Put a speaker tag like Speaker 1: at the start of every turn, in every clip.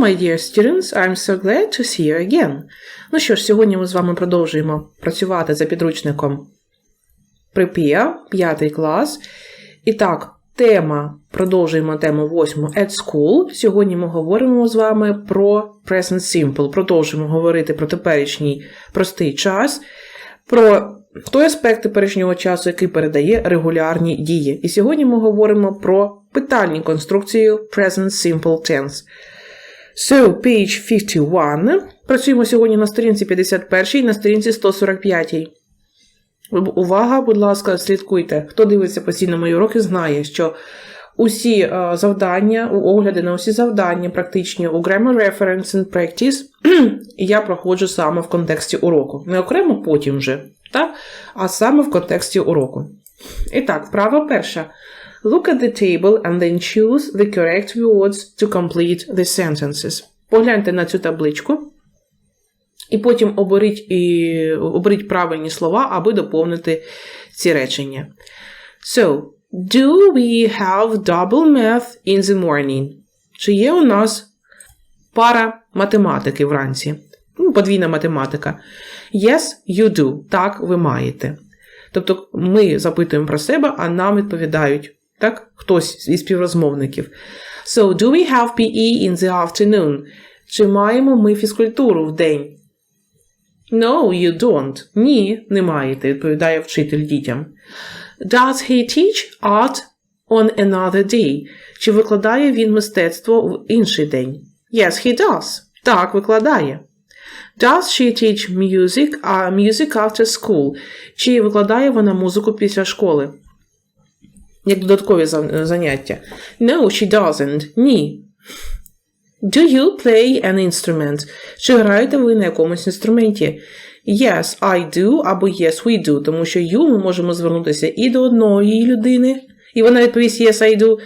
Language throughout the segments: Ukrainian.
Speaker 1: my dear students, I'm so glad to see you again. Ну що ж, сьогодні ми з вами продовжуємо працювати за підручником Prepare, 5 клас. І так, тема, продовжуємо тему 8 at school. Сьогодні ми говоримо з вами про present simple. Продовжуємо говорити про теперішній простий час, про той аспект теперішнього часу, який передає регулярні дії. І сьогодні ми говоримо про питальні конструкцію present simple tense. So, page 51. Працюємо сьогодні на сторінці 51 і на сторінці 145. Увага, будь ласка, слідкуйте. Хто дивиться постійно мої уроки, знає, що усі е, завдання, огляди на усі завдання, практичні у Grammar Reference and Practice, я проходжу саме в контексті уроку. Не окремо потім вже, так? а саме в контексті уроку. І так, вправа перша. Look at the table and then choose the correct words to complete the sentences. Погляньте на цю табличку. І потім оберіть, і, оберіть правильні слова, аби доповнити ці речення. So, do we have double math in the morning? Чи є у нас пара математики вранці? Ну, подвійна математика. Yes, you do. Так, ви маєте. Тобто ми запитуємо про себе, а нам відповідають так? хтось із співрозмовників. So, do we have PE in the afternoon? Чи маємо ми фізкультуру в день? No, you don't. Ні, не маєте, відповідає вчитель дітям. Does he teach art on another day? Чи викладає він мистецтво в інший день? Yes, he does. Так, викладає. Does she teach music, uh, music after school? Чи викладає вона музику після школи? Як додаткові заняття. No, she doesn't. Ні. Do you play an instrument? Чи граєте ви на якомусь інструменті? Yes, I do або yes, we do, тому що you ми можемо звернутися і до одної людини, і вона відповість yes, I do.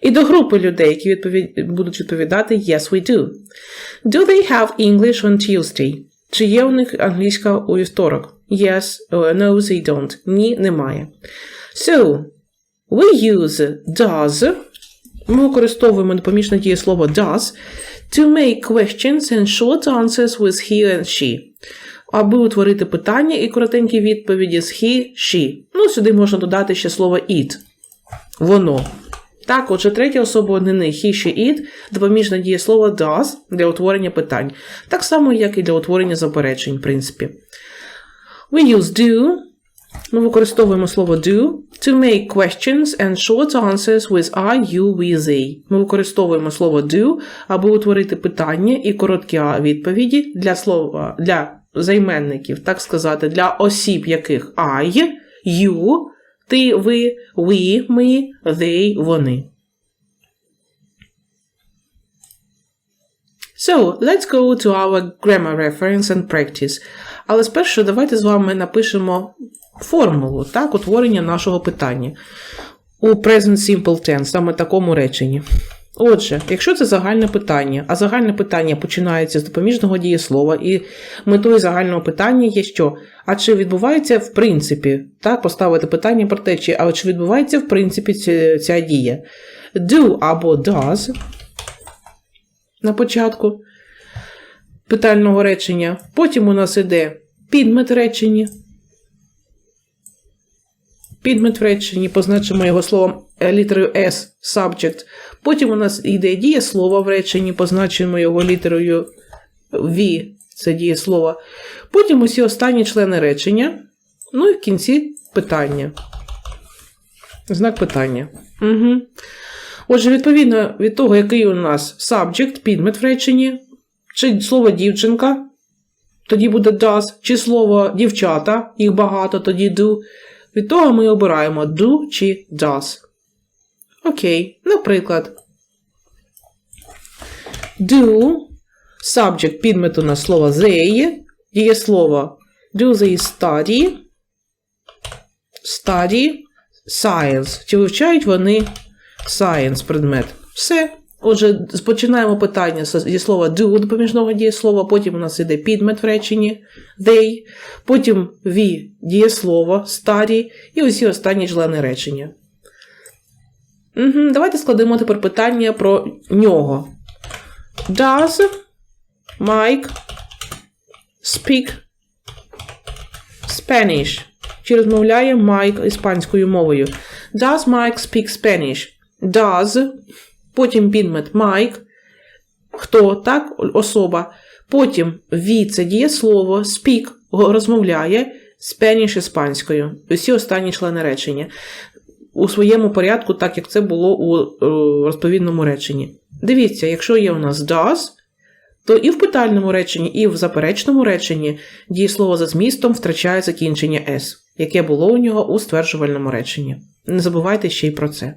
Speaker 1: І до групи людей, які відповід... будуть відповідати yes, we do. Do they have English on Tuesday? Чи є у них англійська у вівторок? Yes, uh, no, they don't. Ні, немає. So, we use does ми використовуємо допоміжне дієслово does to make questions and short answers with he and she. Аби утворити питання і коротенькі відповіді з he, she. Ну, сюди можна додати ще слово it. Воно. Так, отже, третя особа однини he, she, it, допоміжне дієслово does для утворення питань. Так само, як і для утворення заперечень, в принципі. We use do ми використовуємо слово do to make questions and short answers with I, you, we, they. Ми використовуємо слово do, аби утворити питання і короткі відповіді для слова для займенників, так сказати, для осіб, яких I, you, ти, ви, we, ми, they, вони. So, let's go to our grammar reference and practice. Але спершу давайте з вами напишемо формулу, так, утворення нашого питання у Present Simple Tense, саме такому реченні. Отже, якщо це загальне питання, а загальне питання починається з допоміжного дієслова, і метою загального питання є що? А чи відбувається в принципі, так, поставити питання про те, чи, а чи відбувається в принципі ця, ця дія? Do або does на початку питального речення. Потім у нас іде підмет речення. Підмет в реченні позначимо його словом е, літерою S, subject. Потім у нас йде дієслово в реченні, позначимо його літерою V, це дієслово. Потім усі останні члени речення. Ну і в кінці питання. Знак питання. Угу. Отже, відповідно від того, який у нас subject, підмет в реченні, чи слово дівчинка, тоді буде does, чи слово дівчата, їх багато, тоді do. Від того ми обираємо do чи does. Окей, наприклад, do, subject підмету на слово they, є слово do they study, study, science. Чи вивчають вони science предмет? Все. Отже, починаємо питання зі слова do допоміжного дієслова, потім у нас йде підмет в реченні they, потім we дієслово, study і усі останні члени речення. Угу, давайте складемо тепер питання про нього. Does Mike speak Spanish? Чи розмовляє Майк іспанською мовою? Does Mike speak Spanish? Does, потім підмет Mike, хто, так, особа. Потім V – це дієслово, speak – розмовляє, Spanish – іспанською. Усі останні члени речення. У своєму порядку, так як це було у е, розповідному реченні. Дивіться, якщо є у нас does, то і в питальному реченні, і в заперечному реченні дієслово за змістом втрачає закінчення S, яке було у нього у стверджувальному реченні. Не забувайте ще й про це.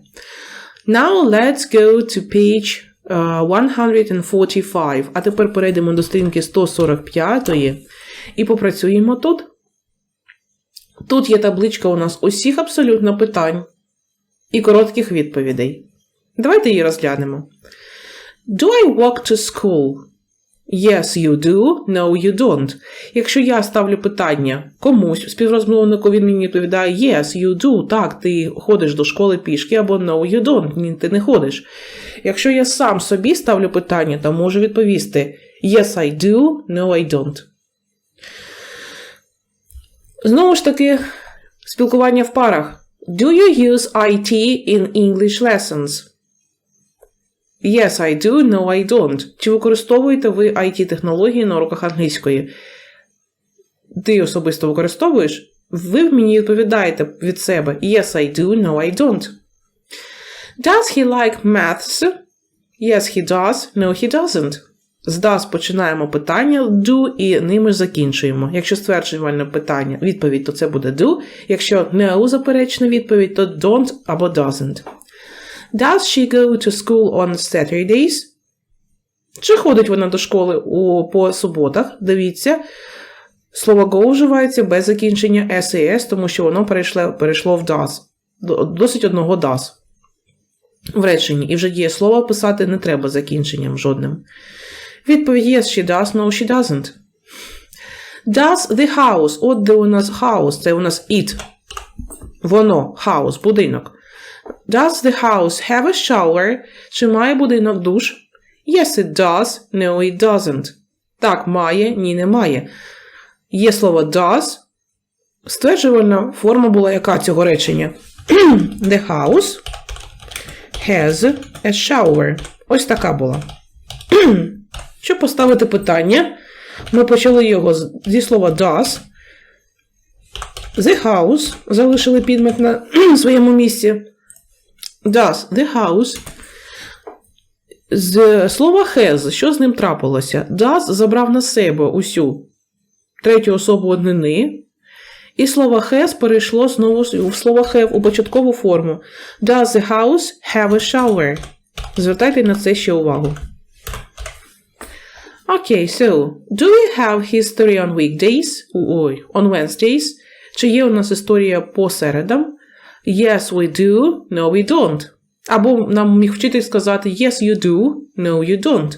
Speaker 1: Now let's go to page uh, 145. А тепер перейдемо до сторінки 145 і попрацюємо тут. Тут є табличка у нас усіх абсолютно питань і коротких відповідей. Давайте її розглянемо. Do I walk to school? Yes, you do. No, you don't. Якщо я ставлю питання комусь, співрозмовнику він мені відповідає Yes, you do. Так, ти ходиш до школи пішки, або No, you don't. Ні, ти не ходиш. Якщо я сам собі ставлю питання, то можу відповісти Yes, I do, no, I don't. Знову ж таки, спілкування в парах. Do you use IT in English lessons? Yes, I do, no, I don't. Чи використовуєте ви IT-технології на уроках англійської? Ти особисто використовуєш? Ви мені відповідаєте від себе Yes, I do, no, I don't. Does he like maths? Yes, he does, no, he doesn't. З does починаємо питання do і ними закінчуємо. Якщо стверджувальне питання, відповідь, то це буде do. Якщо no заперечна відповідь, то don't або doesn't. Does she go to school on Saturdays? Чи ходить вона до школи у, по суботах? Дивіться. Слово go вживається без закінчення S і S, тому що воно перейшло, перейшло в does. Досить одного does. В реченні. І вже діє слово писати не треба закінченням жодним. Відповідь yes, she does, no, she doesn't. Does the house? От де у нас house, це у нас it. Воно, house, будинок. Does the house have a shower? Чи має будинок душ? Yes, it does. No, it doesn't. Так, має, ні, не має. Є слово does. Стверджувальна форма була яка цього речення? The house has a shower. Ось така була. Щоб поставити питання, ми почали його зі слова does. The house залишили підмет на своєму місці. Does the house. З слова has, що з ним трапилося? Does забрав на себе усю третю особу однини. І слово has перейшло знову в слово have у початкову форму. Does the house have a shower? Звертайте на це ще увагу. Окей, okay, so, do we have history on weekdays? Ой, on Wednesdays? Чи є у нас історія по середам? Yes, we do. No, we don't. Або нам міг вчитель сказати Yes, you do. No, you don't.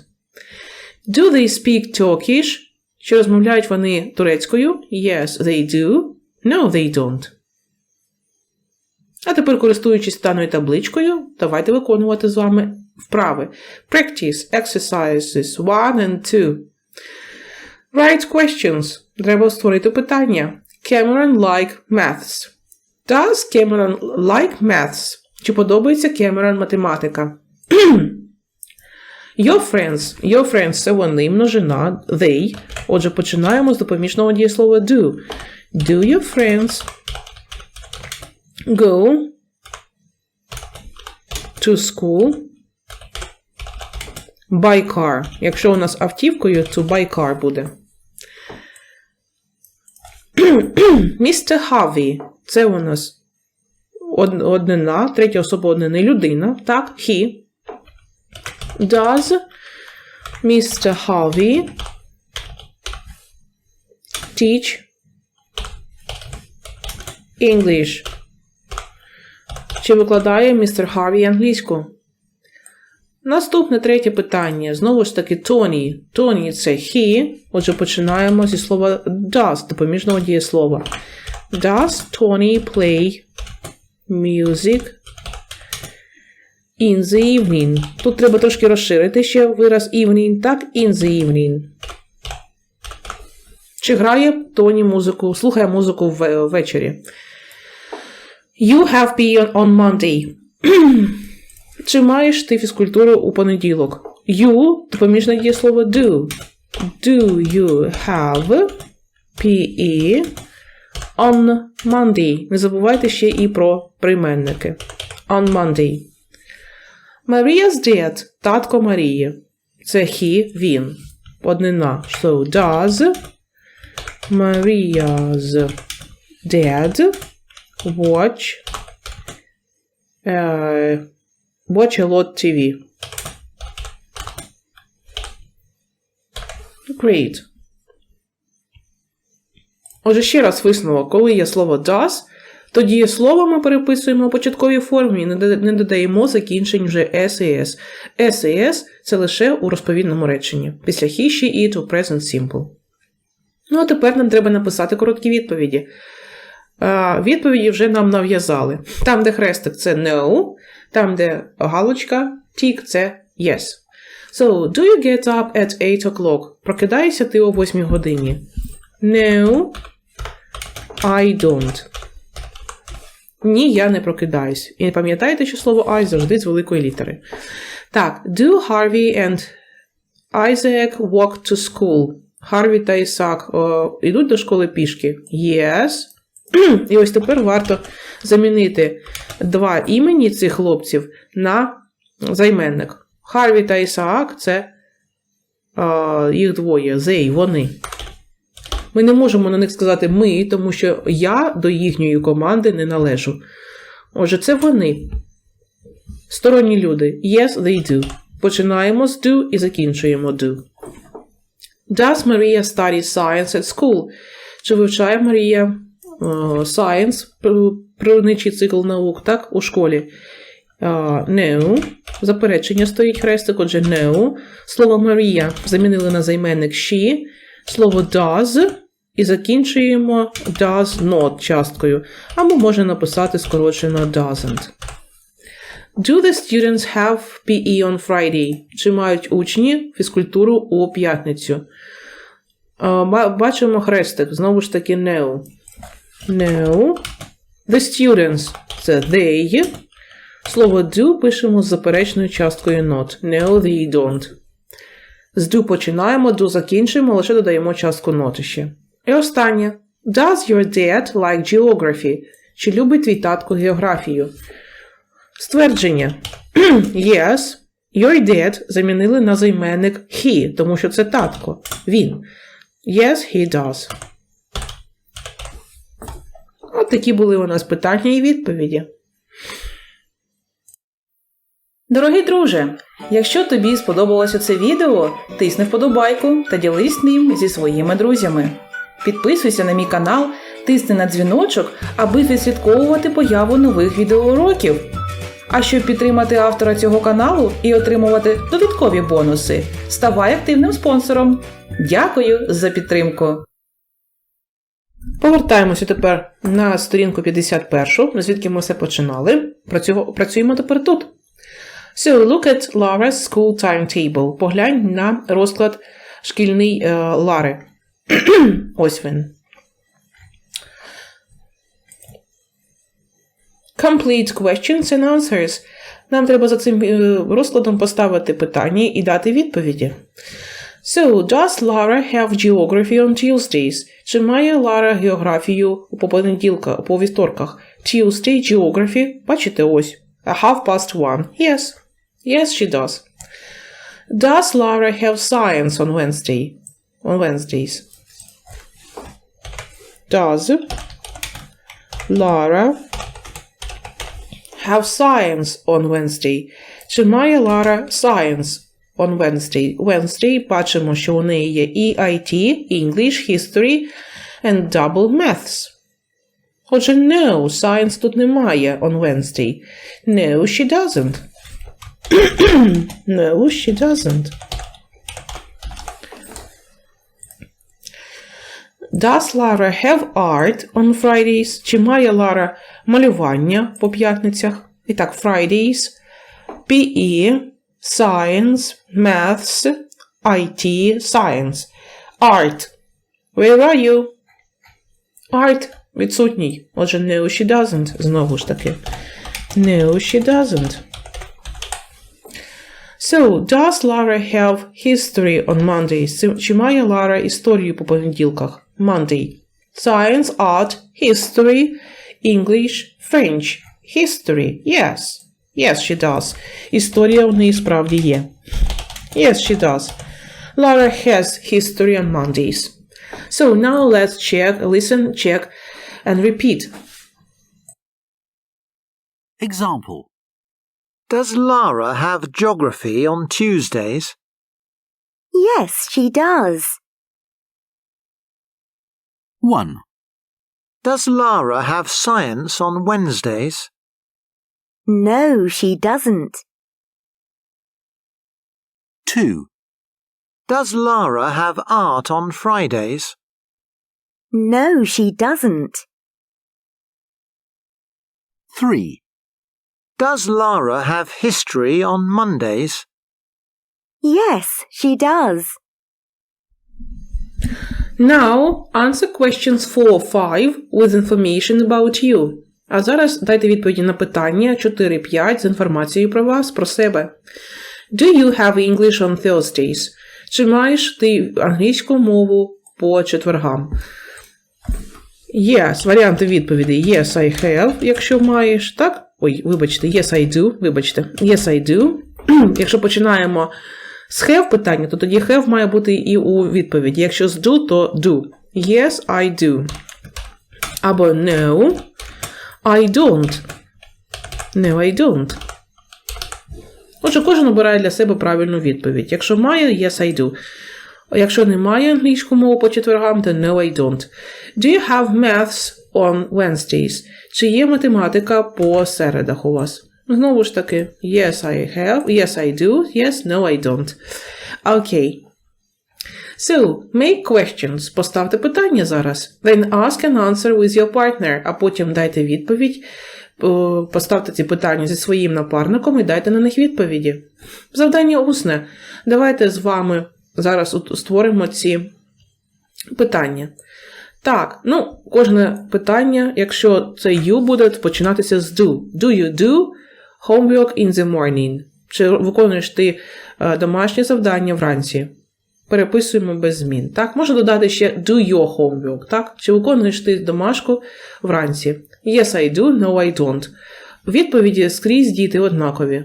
Speaker 1: Do they speak Turkish? Чи розмовляють вони турецькою? Yes, they do. No, they don't. А тепер, користуючись даною табличкою, давайте виконувати з вами вправи. Practice exercises 1 and 2. Write questions. Треба створити питання. Cameron like maths. Does Cameron like maths? Чи подобається Cameron математика? Your friends. Your friends це вони, множина, they. Отже, починаємо з допоміжного дієслова do. Do your friends go to school by car. Якщо у нас автівкою, то by car буде. Містер Хаві. Це у нас однина, третя особа однини людина. Так, he. Does Mr. Harvey teach English? Чи викладає містер Харві англійську? Наступне третє питання. Знову ж таки, Тоні. Тоні це he. Отже, починаємо зі слова does, допоміжного дієслова. Does Tony play music In the evening. Тут треба трошки розширити ще вираз evening, так, in the evening. Чи грає Тоні музику, слухає музику ввечері. You have PE on Monday. Чи маєш ти фізкультуру у понеділок? You допоміжне дієслово do. Do you have PE on Monday? Не забувайте ще і про прийменники. On Monday. Maria's dad – татко Марії. Це he, він. Однина. So does Maria's dad watch uh, watch a lot TV. Great. Отже, ще раз висновок, коли є слово does, то дієслово ми переписуємо у початковій формі і не додаємо закінчень вже S і S. Це лише у розповідному реченні. Після he, she, it у present simple. Ну, а тепер нам треба написати короткі відповіді. Відповіді вже нам нав'язали. Там, де хрестик, це no, там, де галочка, тік, це yes. So, do you get up at 8 o'clock? Прокидаєшся ти о 8 годині. No, I don't. Ні, я не прокидаюсь. І пам'ятайте, що слово I завжди з великої літери. Так, do Harvey and Isaac walk to school? Харві та Ісак о, йдуть до школи пішки. Yes. І ось тепер варто замінити два імені цих хлопців на займенник. Харві та Ісаак це е, їх двоє, they, вони. Ми не можемо на них сказати ми, тому що я до їхньої команди не належу. Отже, це вони. Сторонні люди. Yes, they do. Починаємо з do і закінчуємо do. Does Maria study science at school? Чи вивчає Марія е, science, пр- природничий цикл наук, так, у школі? Е, no. Заперечення стоїть хрестик, отже, no. Слово Марія замінили на займенник she. Слово does і закінчуємо does not часткою. Або можна написати скорочено doesn't. Do the students have PE on Friday? Чи мають учні фізкультуру у п'ятницю? Бачимо хрестик, знову ж таки no. No. The students це they. Слово do пишемо з заперечною часткою not. No, they don't. З do починаємо, do закінчуємо, лише додаємо частку not ще. І останнє. Does your dad like geography? Чи любить твій татко географію? Ствердження. yes. Your dad замінили на займенник he, тому що це татко. Він. Yes, he does. От такі були у нас питання і відповіді. Дорогий друже, якщо тобі сподобалося це відео, тисни вподобайку та ділись ним зі своїми друзями. Підписуйся на мій канал, тисни на дзвіночок, аби відслідковувати появу нових відеоуроків. А щоб підтримати автора цього каналу і отримувати додаткові бонуси, ставай активним спонсором. Дякую за підтримку. Повертаємося тепер на сторінку 51, звідки ми все починали. Працюємо тепер тут. So, look at Lara's school timetable. Поглянь на розклад шкільний е, Лари. Ось він. Complete questions and answers. Нам треба за цим е, розкладом поставити питання і дати відповіді. So, does Lara have geography on Tuesdays? Чи має Лара географію по понеділка, по вівторках? Tuesday geography. Бачите ось. A half past one. Yes. Yes, she does. Does Lara have science on Wednesday? On Wednesdays. Does Lara have science on Wednesday? Чи має Лара science on Wednesday? Wednesday бачимо, що у неї є EIT, English, History and Double Maths. Отже, no, science тут немає on Wednesday. No, she doesn't. no, she doesn't. Does Lara have art on Fridays? Чи має Лара малювання по п'ятницях? І так, Fridays. PE, Science, Maths, IT, Science. Art. Where are you? Art відсутній. Отже, no, she doesn't. Знову ж таки. No, she doesn't. So, does Lara have history on Mondays? Чи- має Лара історію по понеділках? Monday. Science, art, history, English, French. History. Yes. Yes, she does. Історія у неї справді є. Yes, she does. Lara has history on Mondays. So now let's check, listen, check, and repeat.
Speaker 2: Example.
Speaker 3: Does Lara have geography on Tuesdays?
Speaker 4: Yes, she does.
Speaker 2: 1,
Speaker 3: Does Lara have science on Wednesdays?
Speaker 4: No, she doesn't.
Speaker 2: 2,
Speaker 3: Does Lara have art on Fridays?
Speaker 4: No, she doesn't.
Speaker 2: 3,
Speaker 3: Does Lara have history on Mondays?
Speaker 4: Yes, she does.
Speaker 1: Now answer questions 4 5 with information about you. А зараз дайте відповіді на питання 4-5 з інформацією про вас, про себе. Do you have English on Thursdays? Чи маєш ти англійську мову по четвергам? Yes, варіанти відповідей. Yes, I have, якщо маєш, так? Ой, вибачте, yes, I do, вибачте. Yes, I do. якщо починаємо з have питання, то тоді have має бути і у відповіді. Якщо з do, то do. Yes, I do. Або no, I don't. No, I don't. Отже, кожен обирає для себе правильну відповідь. Якщо має, yes, I do. Якщо немає англійську мову по четвергам, то no, I don't. Do you have maths on Wednesdays? Чи є математика по середах у вас? Знову ж таки, yes, I have, yes, I do, yes, no, I don't. Окей. So, make questions. Поставте питання зараз. Then ask and answer with your partner, а потім дайте відповідь. Поставте ці питання зі своїм напарником і дайте на них відповіді. Завдання усне. Давайте з вами зараз створимо ці питання. Так, ну, кожне питання, якщо це you буде починатися з do. Do you do homework in the morning? Чи виконуєш ти е, домашнє завдання вранці? Переписуємо без змін. Так, можна додати ще do your homework, так? Чи виконуєш ти домашку вранці? Yes, I do, no, I don't. Відповіді скрізь діти однакові.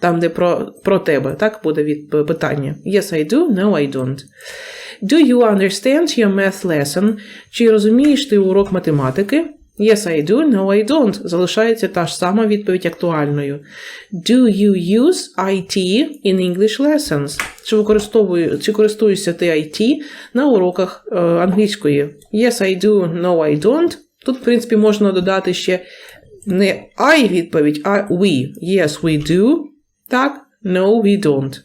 Speaker 1: Там, де про, про тебе, так буде від питання. Yes, I do, no, I don't. Do you understand your math lesson? Чи розумієш ти урок математики? Yes, I do, no, I don't. Залишається та ж сама відповідь актуальною. Do you use IT in English lessons? Чи використовую, чи користуєшся ти IT на уроках е, англійської? Yes, I do, no, I don't. Тут, в принципі, можна додати ще не I відповідь, а we. Yes, we do. Так, no, we don't.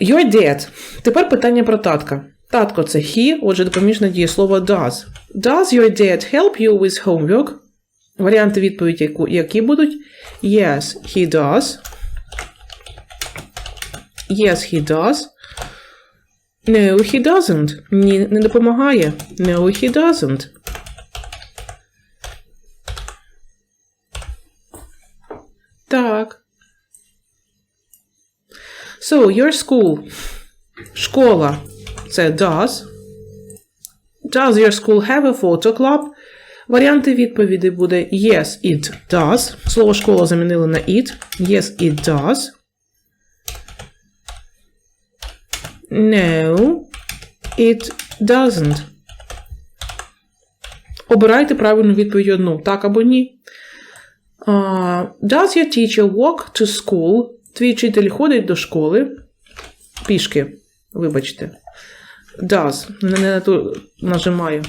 Speaker 1: Your dad. Тепер питання про татка. Татко це he, отже, допоміжне дієслово does. Does your dad help you with homework? Варіанти відповіді, які будуть? Yes, he does. Yes, he does. No, he doesn't. Ні, не допомагає. No, he doesn't. So, your school. Школа. Це does. Does your school have a photo club? Варіанти відповіді буде Yes, it does. Слово школа замінили на it. Yes, it does. No, it doesn't. Обирайте правильну відповідь одну, так або ні. Uh, does your teacher walk to school? Твій вчитель ходить до школи. Пішки, вибачте. Does. Не, на ту нажимаю.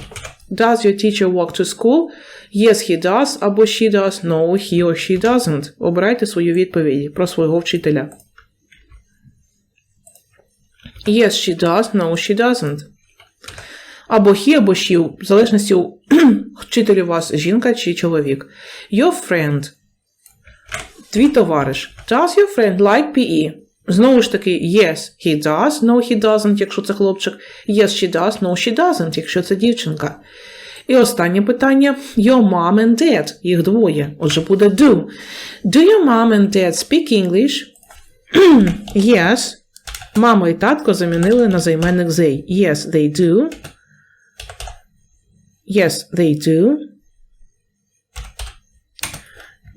Speaker 1: Does your teacher walk to school? Yes, he does, або she does. No, he or she doesn't. Обирайте свою відповідь про свого вчителя. Yes, she does. No, she doesn't. або he, або she, в залежності чи то ли у вас жінка чи чоловік. Your friend. Твій товариш. Does your friend like PE? Знову ж таки, yes, he does, no, he doesn't, якщо це хлопчик. Yes, she does, no, she doesn't, якщо це дівчинка. І останнє питання: Your mom and dad. Їх двоє. Отже, буде do. Do your mom and dad speak English? yes. Мама і татко замінили на займенник they. Yes, they do. Yes, they do.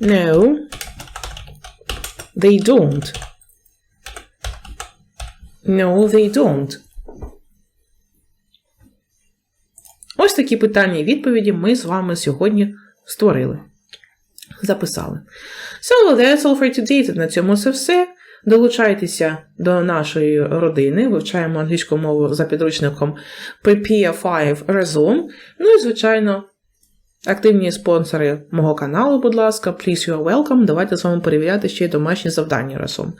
Speaker 1: No. They don't. No, they don't. Ось такі питання і відповіді ми з вами сьогодні створили. Записали. So, that's all for today. На цьому це все. Долучайтеся до нашої родини, вивчаємо англійську мову за підручником Prepare 5 Resume. Ну і, звичайно, активні спонсори мого каналу, будь ласка, please you are welcome. Давайте з вами перевіряти ще й домашні завдання разом.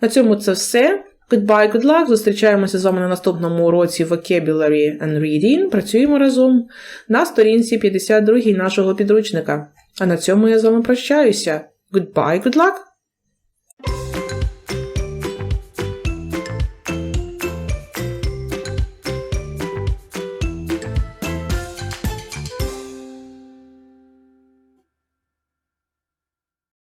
Speaker 1: На цьому це все. Goodbye, good luck. Зустрічаємося з вами на наступному уроці Vocabulary and Reading. Працюємо разом на сторінці 52 нашого підручника. А на цьому я з вами прощаюся. Goodbye, good luck.